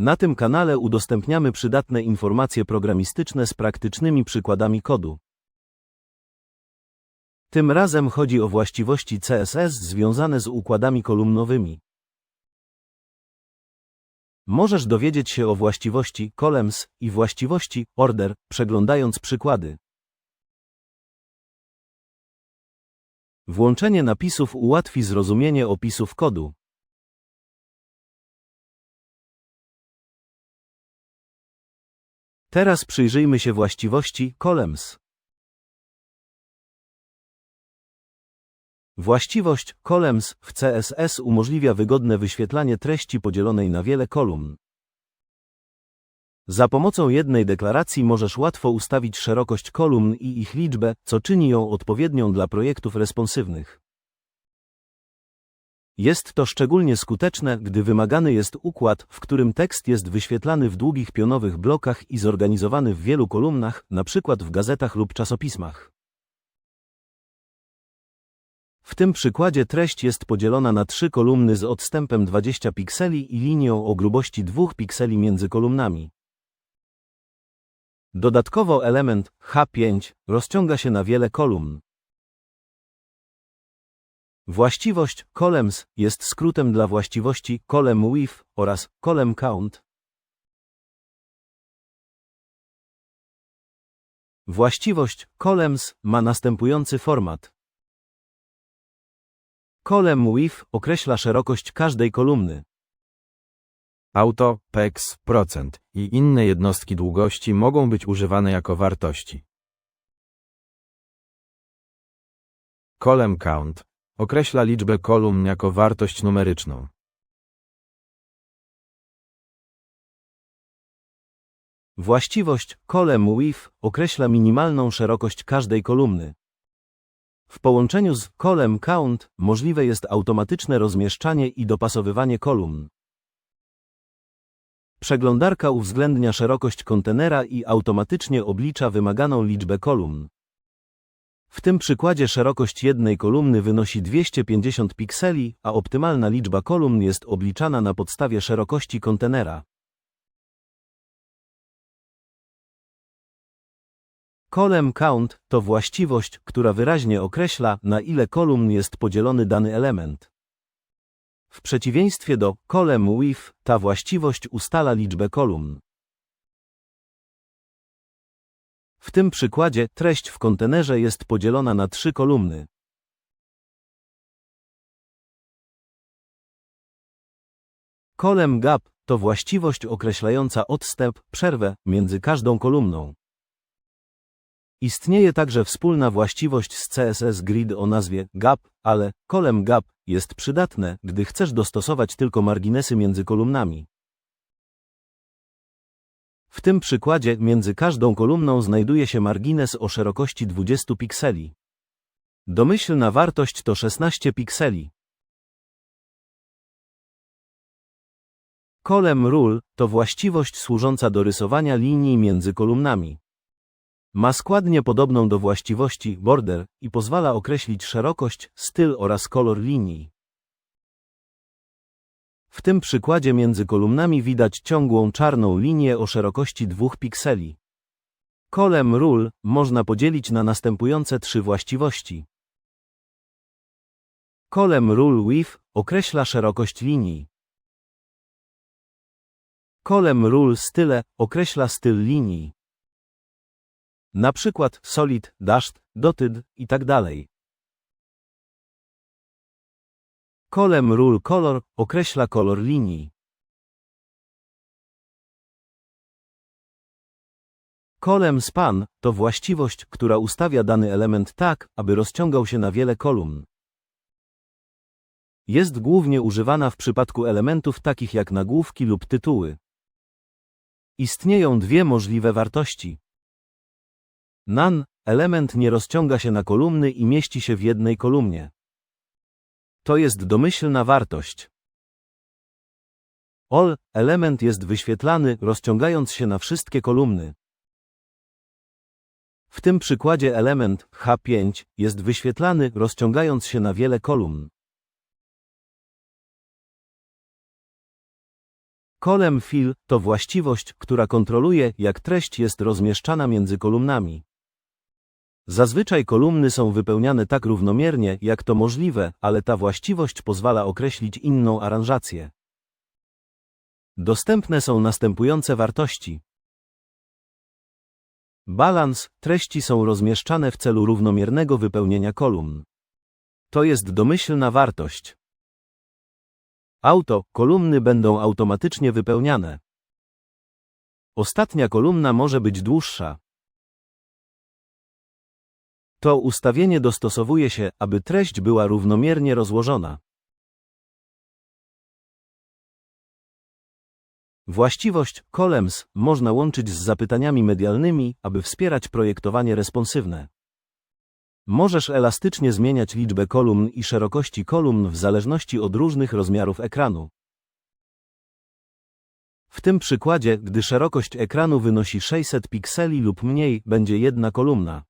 Na tym kanale udostępniamy przydatne informacje programistyczne z praktycznymi przykładami kodu. Tym razem chodzi o właściwości CSS związane z układami kolumnowymi. Możesz dowiedzieć się o właściwości columns i właściwości order, przeglądając przykłady. Włączenie napisów ułatwi zrozumienie opisów kodu. Teraz przyjrzyjmy się właściwości columns. Właściwość columns w CSS umożliwia wygodne wyświetlanie treści podzielonej na wiele kolumn. Za pomocą jednej deklaracji możesz łatwo ustawić szerokość kolumn i ich liczbę, co czyni ją odpowiednią dla projektów responsywnych. Jest to szczególnie skuteczne, gdy wymagany jest układ, w którym tekst jest wyświetlany w długich pionowych blokach i zorganizowany w wielu kolumnach, np. w gazetach lub czasopismach. W tym przykładzie treść jest podzielona na trzy kolumny z odstępem 20 pikseli i linią o grubości 2 pikseli między kolumnami. Dodatkowo element H5 rozciąga się na wiele kolumn. Właściwość columns jest skrótem dla właściwości column width oraz column count. Właściwość columns ma następujący format. Column width określa szerokość każdej kolumny. Auto, pex, procent i inne jednostki długości mogą być używane jako wartości. Column count określa liczbę kolumn jako wartość numeryczną. Właściwość column width określa minimalną szerokość każdej kolumny. W połączeniu z column count możliwe jest automatyczne rozmieszczanie i dopasowywanie kolumn. Przeglądarka uwzględnia szerokość kontenera i automatycznie oblicza wymaganą liczbę kolumn. W tym przykładzie szerokość jednej kolumny wynosi 250 pikseli, a optymalna liczba kolumn jest obliczana na podstawie szerokości kontenera. Column count to właściwość, która wyraźnie określa, na ile kolumn jest podzielony dany element. W przeciwieństwie do column width, ta właściwość ustala liczbę kolumn. W tym przykładzie treść w kontenerze jest podzielona na trzy kolumny. Column gap to właściwość określająca odstęp, przerwę między każdą kolumną. Istnieje także wspólna właściwość z CSS Grid o nazwie gap, ale column gap jest przydatne, gdy chcesz dostosować tylko marginesy między kolumnami. W tym przykładzie między każdą kolumną znajduje się margines o szerokości 20 pikseli. Domyślna wartość to 16 pikseli. Column rule to właściwość służąca do rysowania linii między kolumnami. Ma składnię podobną do właściwości border i pozwala określić szerokość, styl oraz kolor linii. W tym przykładzie między kolumnami widać ciągłą czarną linię o szerokości 2 pikseli. Column rule można podzielić na następujące trzy właściwości. Column rule width określa szerokość linii. Column rule style określa styl linii. Na przykład solid, dashed, dotted i Column rule color określa kolor linii. Column span to właściwość, która ustawia dany element tak, aby rozciągał się na wiele kolumn. Jest głównie używana w przypadku elementów takich jak nagłówki lub tytuły. Istnieją dwie możliwe wartości. None element nie rozciąga się na kolumny i mieści się w jednej kolumnie. To jest domyślna wartość. All element jest wyświetlany, rozciągając się na wszystkie kolumny. W tym przykładzie element H5 jest wyświetlany, rozciągając się na wiele kolumn. Column fill to właściwość, która kontroluje, jak treść jest rozmieszczana między kolumnami. Zazwyczaj kolumny są wypełniane tak równomiernie, jak to możliwe, ale ta właściwość pozwala określić inną aranżację. Dostępne są następujące wartości. Balans, treści są rozmieszczane w celu równomiernego wypełnienia kolumn. To jest domyślna wartość. Auto, kolumny będą automatycznie wypełniane. Ostatnia kolumna może być dłuższa. To ustawienie dostosowuje się, aby treść była równomiernie rozłożona. Właściwość columns można łączyć z zapytaniami medialnymi, aby wspierać projektowanie responsywne. Możesz elastycznie zmieniać liczbę kolumn i szerokości kolumn w zależności od różnych rozmiarów ekranu. W tym przykładzie, gdy szerokość ekranu wynosi 600 pikseli lub mniej, będzie jedna kolumna.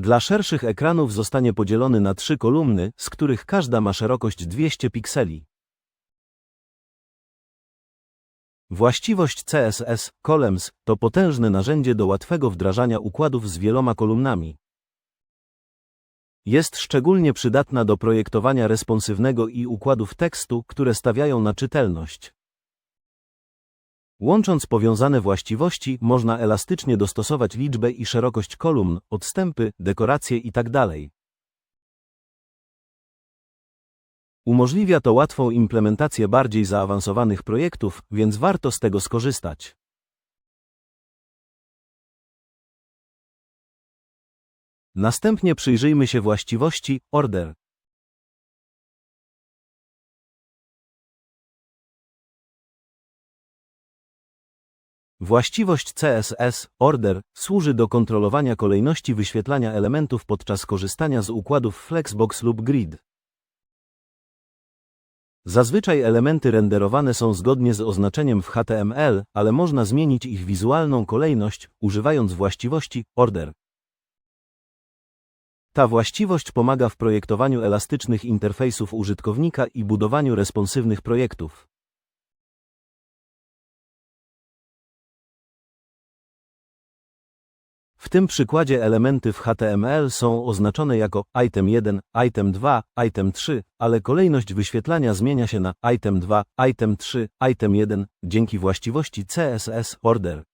Dla szerszych ekranów zostanie podzielony na trzy kolumny, z których każda ma szerokość 200 pikseli. Właściwość CSS Columns to potężne narzędzie do łatwego wdrażania układów z wieloma kolumnami. Jest szczególnie przydatna do projektowania responsywnego i układów tekstu, które stawiają na czytelność. Łącząc powiązane właściwości, można elastycznie dostosować liczbę i szerokość kolumn, odstępy, dekoracje itd. Umożliwia to łatwą implementację bardziej zaawansowanych projektów, więc warto z tego skorzystać. Następnie przyjrzyjmy się właściwości order. Właściwość CSS order służy do kontrolowania kolejności wyświetlania elementów podczas korzystania z układów Flexbox lub Grid. Zazwyczaj elementy renderowane są zgodnie z oznaczeniem w HTML, ale można zmienić ich wizualną kolejność, używając właściwości order. Ta właściwość pomaga w projektowaniu elastycznych interfejsów użytkownika i budowaniu responsywnych projektów. W tym przykładzie elementy w HTML są oznaczone jako item 1, item 2, item 3, ale kolejność wyświetlania zmienia się na item 2, item 3, item 1 dzięki właściwości CSS order.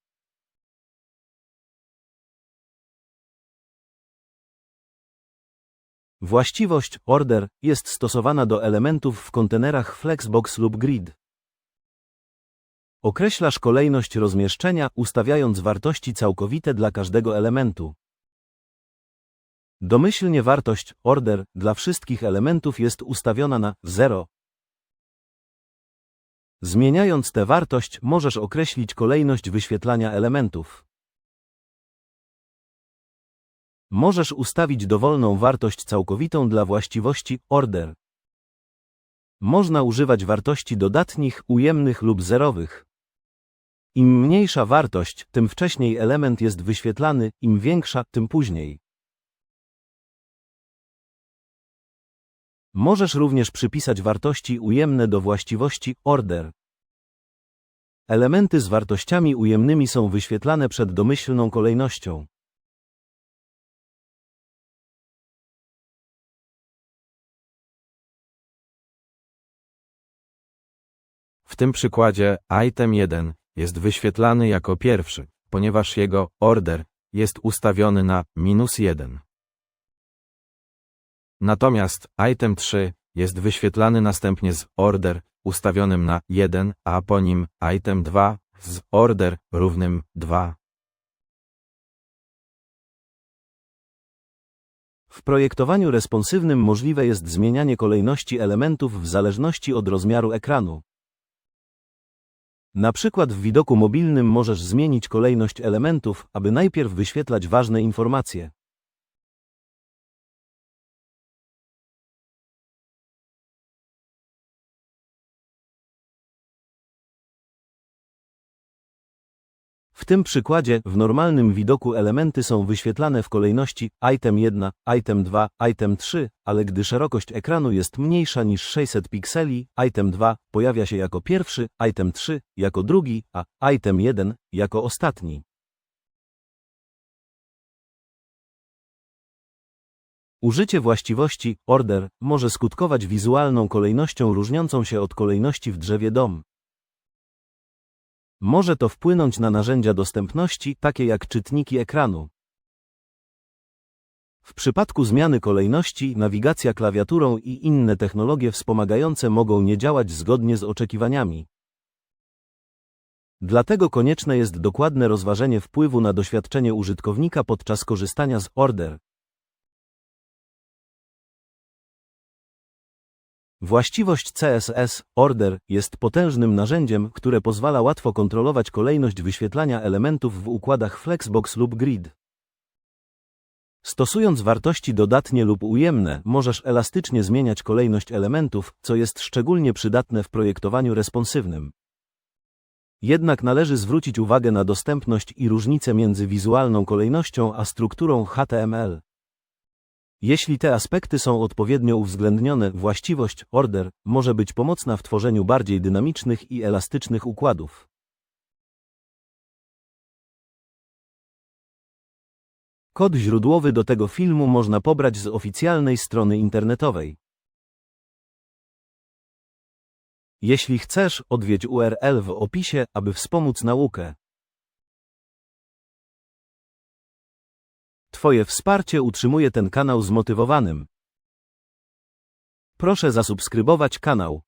Właściwość order jest stosowana do elementów w kontenerach Flexbox lub Grid. Określasz kolejność rozmieszczenia, ustawiając wartości całkowite dla każdego elementu. Domyślnie wartość order dla wszystkich elementów jest ustawiona na 0. Zmieniając tę wartość, możesz określić kolejność wyświetlania elementów. Możesz ustawić dowolną wartość całkowitą dla właściwości order. Można używać wartości dodatnich, ujemnych lub zerowych. Im mniejsza wartość, tym wcześniej element jest wyświetlany, im większa, tym później. Możesz również przypisać wartości ujemne do właściwości order. Elementy z wartościami ujemnymi są wyświetlane przed domyślną kolejnością. W tym przykładzie item 1 jest wyświetlany jako pierwszy, ponieważ jego order jest ustawiony na minus 1. Natomiast item 3 jest wyświetlany następnie z order ustawionym na 1, a po nim item 2 z order równym 2. W projektowaniu responsywnym możliwe jest zmienianie kolejności elementów w zależności od rozmiaru ekranu. Na przykład w widoku mobilnym możesz zmienić kolejność elementów, aby najpierw wyświetlać ważne informacje. W tym przykładzie w normalnym widoku elementy są wyświetlane w kolejności item 1, item 2, item 3, ale gdy szerokość ekranu jest mniejsza niż 600 pikseli, item 2 pojawia się jako pierwszy, item 3 jako drugi, a item 1 jako ostatni. Użycie właściwości order może skutkować wizualną kolejnością różniącą się od kolejności w drzewie DOM. Może to wpłynąć na narzędzia dostępności, takie jak czytniki ekranu. W przypadku zmiany kolejności, nawigacja klawiaturą i inne technologie wspomagające mogą nie działać zgodnie z oczekiwaniami. Dlatego konieczne jest dokładne rozważenie wpływu na doświadczenie użytkownika podczas korzystania z order. Właściwość CSS Order jest potężnym narzędziem, które pozwala łatwo kontrolować kolejność wyświetlania elementów w układach Flexbox lub Grid. Stosując wartości dodatnie lub ujemne, możesz elastycznie zmieniać kolejność elementów, co jest szczególnie przydatne w projektowaniu responsywnym. Jednak należy zwrócić uwagę na dostępność i różnice między wizualną kolejnością a strukturą HTML. Jeśli te aspekty są odpowiednio uwzględnione, właściwość order może być pomocna w tworzeniu bardziej dynamicznych i elastycznych układów. Kod źródłowy do tego filmu można pobrać z oficjalnej strony internetowej. Jeśli chcesz, odwiedź URL w opisie, aby wspomóc naukę. Twoje wsparcie utrzymuje ten kanał zmotywowanym. Proszę zasubskrybować kanał.